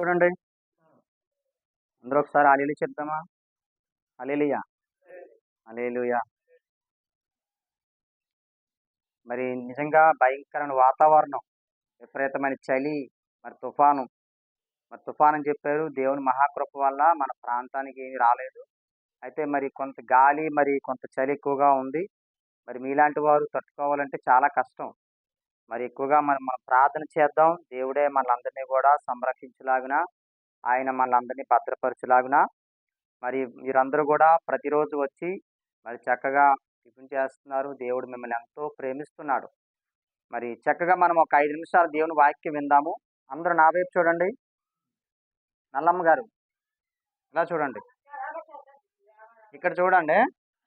చూడండి. అందరూ ఒకసారి అలీలు చెప్తామా అలీలియా అలీలుయా మరి నిజంగా భయంకరమైన వాతావరణం విపరీతమైన చలి మరి తుఫాను. మరి తుఫాన్ అని చెప్పారు. దేవుని మహాకృప వల్ల మన ప్రాంతానికి ఏమీ రాలేదు. అయితే మరి కొంత గాలి మరి కొంత చలి ఎక్కువగా ఉంది. మరి మీలాంటి వారు తట్టుకోవాలంటే చాలా కష్టం. మరి ఎక్కువగా మనం మనం ప్రార్థన చేద్దాం. దేవుడే మనందరినీ కూడా సంరక్షించలాగున ఆయన మనందరినీ భద్రపరచలాగున. మరి మీరందరూ కూడా ప్రతిరోజు వచ్చి మరి చక్కగా టిఫిన్ చేస్తున్నారు. దేవుడు మిమ్మల్ని ఎంతో ప్రేమిస్తున్నాడు. మరి చక్కగా మనం ఒక ఐదు నిమిషాలు దేవుని వాక్యం విందాము. అందరూ నా వైపు చూడండి. నల్లమ్మ గారు ఇలా చూడండి. ఇక్కడ చూడండి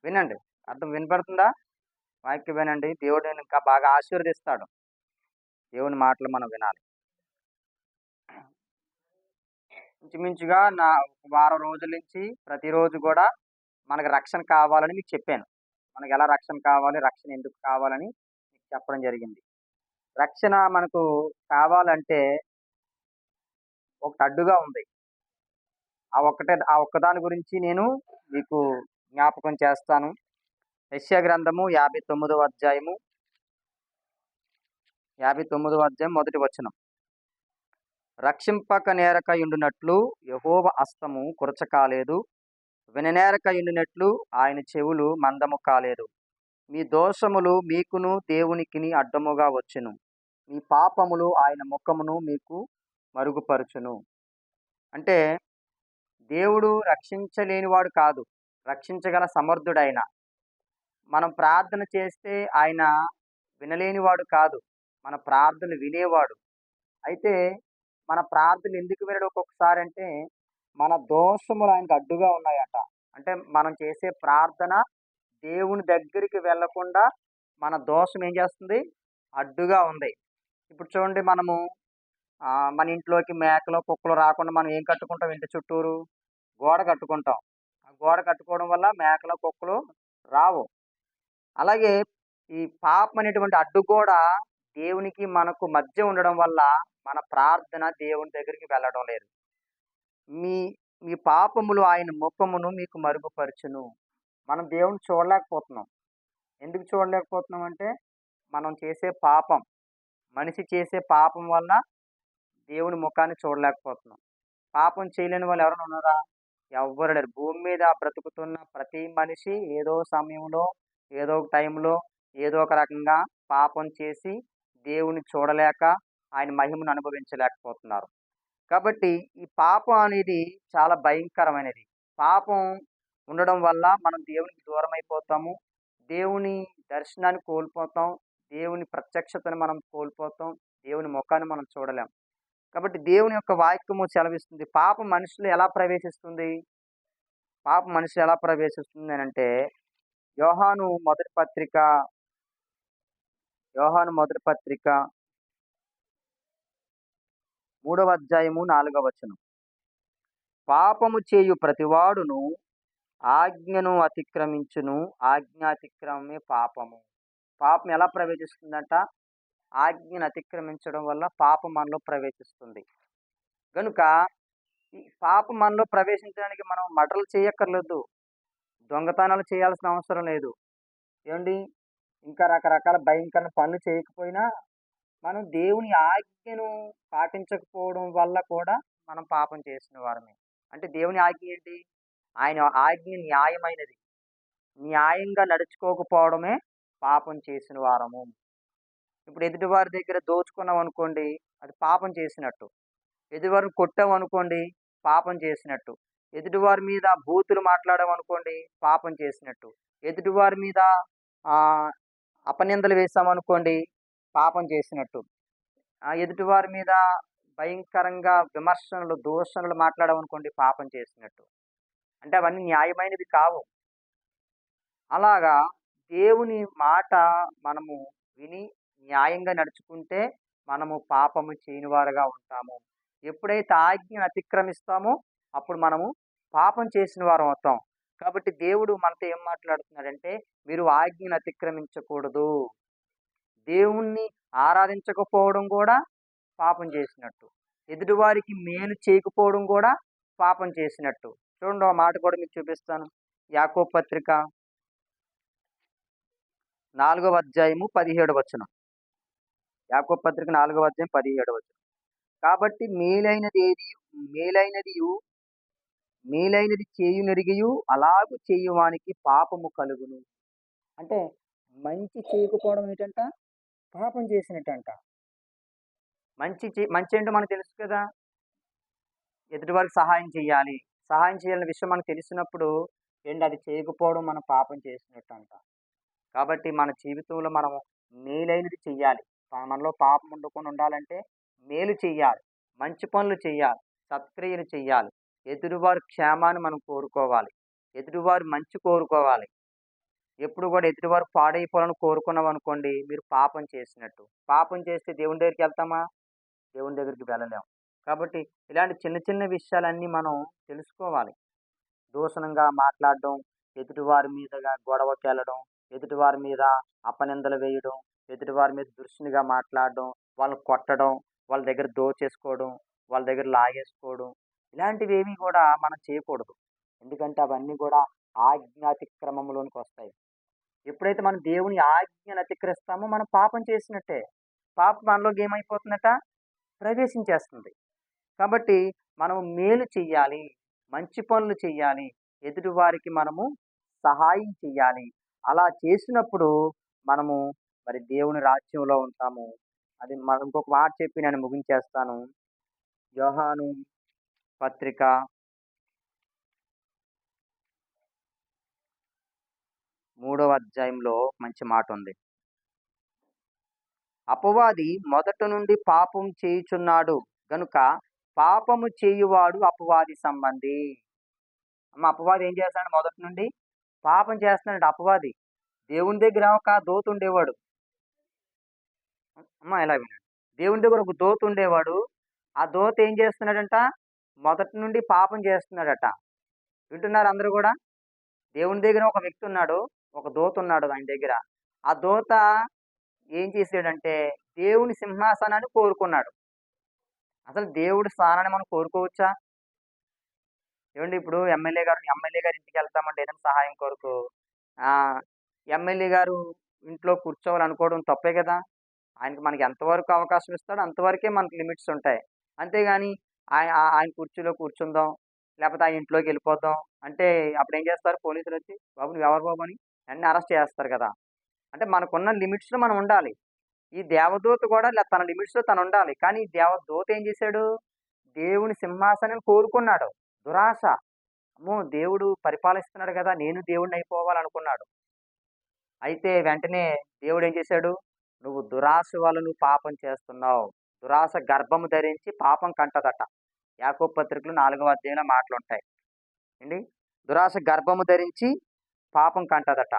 వినండి. అర్థం వినపడుతుందా? వాక్యం వినండి. దేవుడు ఇంకా బాగా ఆశీర్వదిస్తాడు. దేవుని మాటలు మనం వినాలి. ఇంచుమించుగా నా వారం రోజుల నుంచి ప్రతిరోజు కూడా మనకు రక్షణ కావాలని మీకు చెప్పాను. మనకు ఎలా రక్షణ కావాలి రక్షణ ఎందుకు కావాలని మీకు చెప్పడం జరిగింది. రక్షణ మనకు కావాలంటే ఒకటి అడ్డుగా ఉంది. ఆ ఒక్కటే ఆ ఒక్కదాని గురించి నేను మీకు జ్ఞాపకం చేస్తాను. యశ్య గ్రంథము యాభై తొమ్మిదవ అధ్యాయము యాభై తొమ్మిదవ అధ్యాయం మొదటి వచనం. రక్షింపక నేరక ఉండునట్లు యహోవ అస్తము కురచ కాలేదు. విననేరక ఉండినట్లు ఆయన చెవులు మందము కాలేదు. మీ దోషములు మీకును దేవునికిని అడ్డముగా వచ్చును. మీ పాపములు ఆయన ముఖమును మీకు మరుగుపరుచును. అంటే దేవుడు రక్షించలేనివాడు కాదు. రక్షించగల సమర్థుడైన. మనం ప్రార్థన చేస్తే ఆయన వినలేనివాడు కాదు. మన ప్రార్థన వినేవాడు. అయితే మన ప్రార్థన ఎందుకు వినడు ఒక్కొక్కసారి అంటే మన దోషములు ఆయనకు అడ్డుగా ఉన్నాయట. అంటే మనం చేసే ప్రార్థన దేవుని దగ్గరికి వెళ్ళకుండా మన దోషం ఏం చేస్తుంది? అడ్డుగా ఉంది. ఇప్పుడు చూడండి మనము మన ఇంట్లోకి మేకలు కుక్కలు రాకుండా మనం ఏం కట్టుకుంటాం ఇంటి చుట్టూరు? గోడ కట్టుకుంటాం. ఆ గోడ కట్టుకోవడం వల్ల మేకలు కుక్కలు రావు. అలాగే ఈ పాపం అనేటువంటి అడ్డు కూడా దేవునికి మనకు మధ్య ఉండడం వల్ల మన ప్రార్థన దేవుని దగ్గరికి వెళ్ళడం లేదు. మీ మీ పాపములు ఆయన ముఖమును మీకు మరుగుపరచును. మనం దేవుని చూడలేకపోతున్నాం. ఎందుకు చూడలేకపోతున్నాం అంటే మనం చేసే పాపం మనిషి చేసే పాపం వల్ల దేవుని ముఖాన్ని చూడలేకపోతున్నాం. పాపం చేయలేని వాళ్ళు ఎవరైనా ఉన్నారా? ఎవ్వరు లేరు. భూమి మీద బ్రతుకుతున్న ప్రతి మనిషి ఏదో సమయంలో ఏదో ఒక టైంలో ఏదో ఒక రకంగా పాపం చేసి దేవుని చూడలేక ఆయన మహిమను అనుభవించలేకపోతున్నారు. కాబట్టి ఈ పాపం అనేది చాలా భయంకరమైనది. పాపం ఉండడం వల్ల మనం దేవునికి దూరం అయిపోతాము దేవుని దర్శనాన్ని కోల్పోతాం. దేవుని ప్రత్యక్షతను మనం కోల్పోతాం. దేవుని ముఖాన్ని మనం చూడలేం. కాబట్టి దేవుని యొక్క వాక్యము సెలవిస్తుంది. పాపం మనుషులు ఎలా ప్రవేశిస్తుంది? పాపం మనుషులు ఎలా ప్రవేశిస్తుంది అని అంటే యోహాను మొదటి పత్రిక యోహాను మొదటి పత్రిక మూడవ అధ్యాయము నాలుగవ వచనం. పాపము చేయు ప్రతివాడును ఆజ్ఞను అతిక్రమించును. ఆజ్ఞాతిక్రమమే పాపము. పాపం ఎలా ప్రవేశిస్తుందంట? ఆజ్ఞను అతిక్రమించడం వల్ల పాపం మనలో ప్రవేశిస్తుంది. కనుక ఈ పాపం మనలో ప్రవేశించడానికి మనం మటలు చేయక్కర్లేదు. దొంగతనాలు చేయాల్సిన అవసరం లేదు. ఏమండి ఇంకా రకరకాల భయంకర పనులు చేయకపోయినా మనం దేవుని ఆజ్ఞను పాటించకపోవడం వల్ల కూడా మనం పాపం చేసిన వారమే. అంటే దేవుని ఆజ్ఞ ఏంటి? ఆయన ఆజ్ఞ న్యాయమైనది. న్యాయంగా నడుచుకోకపోవడమే పాపం చేసిన వారము. ఇప్పుడు ఎదుటివారి దగ్గర దోచుకున్నాం అనుకోండి అది పాపం చేసినట్టు. ఎదుటివారిని కొట్టాం అనుకోండి పాపం చేసినట్టు. ఎదుటివారి మీద బూతులు మాట్లాడాం అనుకోండి పాపం చేసినట్టు. ఎదుటివారి మీద అపనిందలు వేసామనుకోండి పాపం చేసినట్టు. ఎదుటివారి మీద భయంకరంగా విమర్శనలు దూషణలు మాట్లాడమనుకోండి పాపం చేసినట్టు. అంటే అవన్నీ న్యాయమైనవి కావు. అలాగా దేవుని మాట మనము విని న్యాయంగా నడుచుకుంటే మనము పాపము చేయనివారుగా ఉంటాము. ఎప్పుడైతే ఆజ్ఞను అతిక్రమిస్తామో అప్పుడు మనము పాపం చేసిన వారం అవుతాం. కాబట్టి దేవుడు మనతో ఏం మాట్లాడుతున్నాడంటే మీరు ఆజ్ఞను అతిక్రమించకూడదు. దేవుణ్ణి ఆరాధించకపోవడం కూడా పాపం చేసినట్టు. ఎదుటివారికి మేలు చేయకపోవడం కూడా పాపం చేసినట్టు. చూడండి ఆ మాట కూడా మీకు చూపిస్తాను. యాకో పత్రిక నాలుగవ అధ్యాయము పదిహేడు వచనం. యాకో పత్రిక నాలుగవ అధ్యాయం పదిహేడు వచనం. కాబట్టి మేలైనది ఏది మేలైనది మేలైనది చేయునెరిగియు అలాగు చేయువానికి పాపము కలుగును. అంటే మంచి చేయకపోవడం ఏంటంట? పాపం చేసినట్టంట. మంచి చే- మంచి ఏంటో మనకు తెలుసు కదా? ఎదుటి వారికి సహాయం చేయాలి. సహాయం చేయాలనే విషయం మనకు తెలిసినప్పుడు ఏంటి? అది చేయకపోవడం మనం పాపం చేసినట్టు అంట కాబట్టి మన జీవితంలో మనం మేలైనది చెయ్యాలి. మనలో పాపం ఉండకుండా ఉండాలంటే మేలు చెయ్యాలి. మంచి పనులు చెయ్యాలి. సత్క్రియలు చెయ్యాలి. ఎదుటివారి క్షేమాన్ని మనం కోరుకోవాలి. ఎదుటివారి మంచి కోరుకోవాలి. ఎప్పుడు కూడా ఎదుటివారు పాడైపోవాలని కోరుకున్నాం అనుకోండి మీరు పాపం చేసినట్టు. పాపం చేస్తే దేవుని దగ్గరికి వెళ్తామా? దేవుని దగ్గరికి వెళ్ళలేము కాబట్టి ఇలాంటి చిన్న చిన్న విషయాలన్నీ మనం తెలుసుకోవాలి. దూషణంగా మాట్లాడడం ఎదుటివారి మీదగా గొడవకి వెళ్ళడం ఎదుటివారి మీద అపనిందలు వేయడం ఎదుటివారి మీద దృష్టినిగా మాట్లాడడం వాళ్ళని కొట్టడం వాళ్ళ దగ్గర దోచేసుకోవడం వాళ్ళ దగ్గర లాగేసుకోవడం ఇలాంటివి ఏమీ కూడా మనం చేయకూడదు. ఎందుకంటే అవన్నీ కూడా ఆజ్ఞాతిక్రమంలోనికి వస్తాయి ఎప్పుడైతే మనం దేవుని ఆజ్ఞను అతిక్రిస్తామో మనం పాపం చేసినట్టే. పాపం మనలోకి ఏమైపోతుందట? ప్రవేశించేస్తుంది. కాబట్టి మనం మేలు చెయ్యాలి మంచి పనులు చెయ్యాలి ఎదుటివారికి మనము సహాయం చెయ్యాలి. అలా చేసినప్పుడు మనము మరి దేవుని రాజ్యంలో ఉంటాము. అది మనం ఇంకొక మాట చెప్పి నేను ముగించేస్తాను. యోహాను పత్రిక మూడవ అధ్యాయంలో మంచి మాట ఉంది. అపవాది మొదట నుండి పాపం చేయుచున్నాడు. గనుక పాపము చేయువాడు అపవాది సంబంధి. అమ్మ అపవాది ఏం చేస్తాడు మొదటి నుండి? పాపం చేస్తున్నాడు అపవాది. దేవుని దగ్గర ఒక దోత ఉండేవాడు. అమ్మ ఎలా వినండి. దేవుని దగ్గర ఒక దోత ఉండేవాడు. ఆ దోత ఏం చేస్తున్నాడంట? మొదటి నుండి పాపం చేస్తున్నాడట. వింటున్నారు అందరూ కూడా? దేవుని దగ్గర ఒక వ్యక్తి ఉన్నాడు ఒక దోత ఉన్నాడు ఆయన దగ్గర. ఆ దోత ఏం చేసాడంటే దేవుని సింహాసనాన్ని కోరుకున్నాడు. అసలు దేవుడి స్థానాన్ని మనం కోరుకోవచ్చా? ఏమండి ఇప్పుడు ఎమ్మెల్యే గారు ఎమ్మెల్యే గారి ఇంటికి వెళ్తామంటే ఏదైనా సహాయం కొరకు ఎమ్మెల్యే గారు ఇంట్లో కూర్చోవాలనుకోవడం తప్పే కదా? ఆయనకి మనకి ఎంతవరకు అవకాశం ఇస్తాడో అంతవరకే మనకి లిమిట్స్ ఉంటాయి. అంతేగాని ఆయన ఆ- ఆయన కుర్చీలో కూర్చుందాం లేకపోతే ఆ ఇంట్లోకి వెళ్ళిపోదాం. అంటే అప్పుడు ఏం చేస్తారు పోలీసులు వచ్చి బాబు నువ్వు ఎవరు బాబు అని అన్ని అరెస్ట్ చేస్తారు కదా. అంటే మనకున్న లిమిట్స్లో మనం ఉండాలి. ఈ దేవదూత కూడా తన లిమిట్స్లో తను ఉండాలి. కానీ దేవదూత ఏం చేశాడు? దేవుని సింహాసనం కోరుకున్నాడు. దురాశ. అమ్మో దేవుడు పరిపాలిస్తున్నాడు కదా నేను దేవుడిని అయిపోవాలనుకున్నాడు. అయితే వెంటనే దేవుడు ఏం చేశాడు? నువ్వు దురాశ వల్ల నువ్వు పాపం చేస్తున్నావు. దురాశ గర్భము ధరించి పాపం కంటదట. యాకో పత్రికలు నాలుగవ అధ్యాయంలో మాటలు ఉంటాయి ఏంటి? దురాశ గర్భము ధరించి పాపం కంటదట.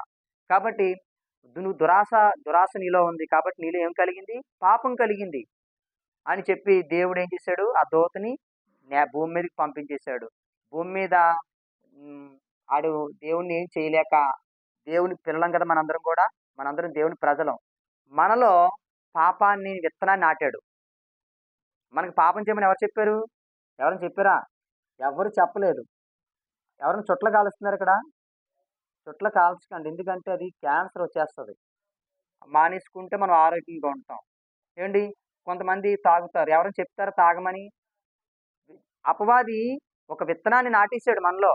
కాబట్టి నువ్వు దురాశ దురాశ నీలో ఉంది కాబట్టి నీలో ఏం కలిగింది? పాపం కలిగింది. అని చెప్పి దేవుడు ఏం చేశాడు? ఆ దోతని నే- భూమి మీదకి పంపించేశాడు. భూమి మీద ఆడు దేవుణ్ణి ఏం చేయలేక దేవుని పిల్లలం కదా మనందరం కూడా. మనందరం దేవుని ప్రజలం. మనలో పాపాన్ని విత్తనాన్ని నాటాడు. మనకి పాపం చేయమని ఎవరు చెప్పారు? ఎవరైనా చెప్పారా? ఎవరు చెప్పలేదు. ఎవరైనా చుట్ల కాలుస్తున్నారు ఇక్కడ? చుట్ల కాల్చకండి. ఎందుకంటే అది క్యాన్సర్ వచ్చేస్తుంది. మానేసుకుంటే మనం ఆరోగ్యంగా ఉంటాం. ఏంటి కొంతమంది తాగుతారు. ఎవరైనా చెప్తారు తాగమని? అపవాది ఒక విత్తనాన్ని నాటేసాడు మనలో.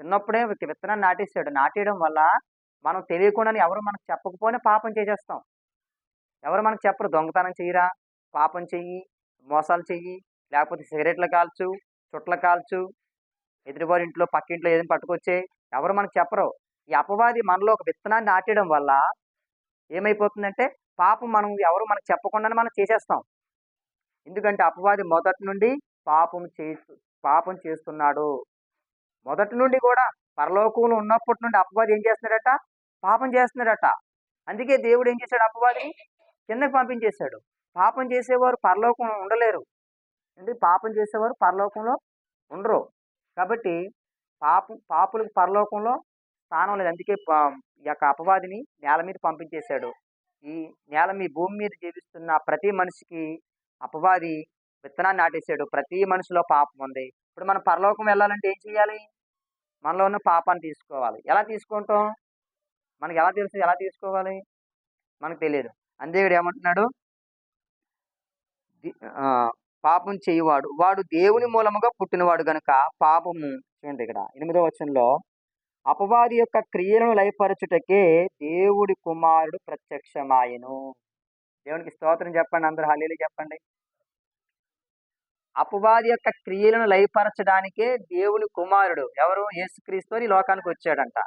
చిన్నప్పుడే ఒక విత్తనాన్ని నాటేసాడు నాటేయడం వల్ల మనం తెలియకుండానే ఎవరు మనకు చెప్పకపోయినా పాపం చేసేస్తాం. ఎవరు మనకు చెప్పరు. దొంగతనం చేయరా? పాపం చెయ్యి. మోసాలు చెయ్యి లేకపోతే సిగరెట్లు కాల్చు చుట్ల కాల్చు ఎదురువారి ఇంట్లో పక్కింట్లో ఏదైనా పట్టుకొచ్చే ఎవరు మనకు చెప్పరు. ఈ అపవాది మనలో ఒక విత్తనాన్ని నాటేయడం వల్ల ఏమైపోతుందంటే పాపం మనం ఎవరు మనకు చెప్పకుండానే మనం చేసేస్తాం. ఎందుకంటే అపవాది మొదటి నుండి పాపం చేస్తు పాపం చేస్తున్నాడు. మొదటి నుండి కూడా పరలోకంలో ఉన్నప్పటి నుండి అపవాది ఏం చేస్తున్నాడట? పాపం చేస్తున్నాడట. అందుకే దేవుడు ఏం చేశాడు అపవాదిని? కిందకి పంపించేశాడు. పాపం చేసేవారు పరలోకంలో ఉండలేరు. అంటే పాపం చేసేవారు పరలోకంలో ఉండరు. కాబట్టి పాపం పాపులకు పరలోకంలో స్థానం లేదు. అందుకే పా- ఈ యొక్క అపవాదిని నేల మీద పంపించేశాడు. ఈ నేల మీ భూమి మీద జీవిస్తున్న ప్రతి మనిషికి అపవాది విత్తనాన్ని నాటేసాడు ప్రతి మనిషిలో పాపం ఉంది. ఇప్పుడు మనం పరలోకం వెళ్ళాలంటే ఏం చేయాలి? మనలో ఉన్న పాపాన్ని తీసుకోవాలి. ఎలా తీసుకుంటాం? మనకి ఎలా తెలుసు? ఎలా తీసుకోవాలి? మనకు తెలియదు. అందేవిడు ఏమంటున్నాడు? పాపం చేయవాడు. వాడు దేవుని మూలముగా పుట్టినవాడు గనుక పాపము చూడండి ఇక్కడ ఎనిమిదో వచనంలో అపవాది యొక్క క్రియలను లయపరచుటకే దేవుడి కుమారుడు ప్రత్యక్షమాయను. దేవునికి స్తోత్రం చెప్పండి అందరు హలీలు చెప్పండి. అపవాది యొక్క క్రియలను లయపరచడానికే దేవుని కుమారుడు ఎవరు? యేసుక్రీస్తు ఈ లోకానికి వచ్చాడంట.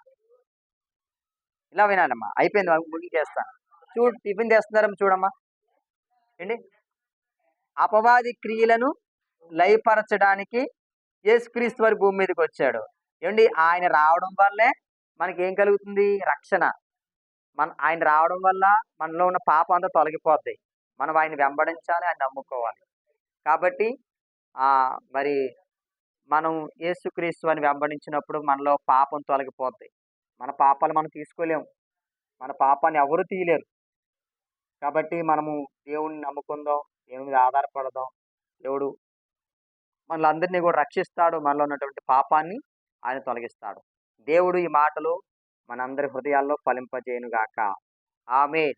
ఇలా వినాలమ్మా. అయిపోయింది ముగించేస్తాను. చూడు టిఫిన్ చేస్తున్నారమ్మా చూడమ్మా. ఏంటి? అపవాది క్రియలను లయపరచడానికి యేసుక్రీస్తు వారి భూమి మీదకి వచ్చాడు. ఏమండి? ఆయన రావడం వల్లే మనకి ఏం కలుగుతుంది? రక్షణ. మన ఆయన రావడం వల్ల మనలో ఉన్న పాపం అంతా తొలగిపోద్ది. మనం ఆయన వెంబడించాలి ఆయన నమ్ముకోవాలి. కాబట్టి మరి మనం యేసుక్రీస్తు అని వెంబడించినప్పుడు మనలో పాపం తొలగిపోద్ది. మన పాపాలు మనం తీసుకోలేము. మన పాపాన్ని ఎవరు తీయలేరు. కాబట్టి మనము దేవుణ్ణి నమ్ముకుందాం. దేవుని మీద ఆధారపడదాం? దేవుడు మనలందరినీ కూడా రక్షిస్తాడు. మనలో ఉన్నటువంటి పాపాన్ని ఆయన తొలగిస్తాడు. దేవుడు ఈ మాటలు మనందరి హృదయాల్లో ఫలింపజేయునుగాక. ఆమె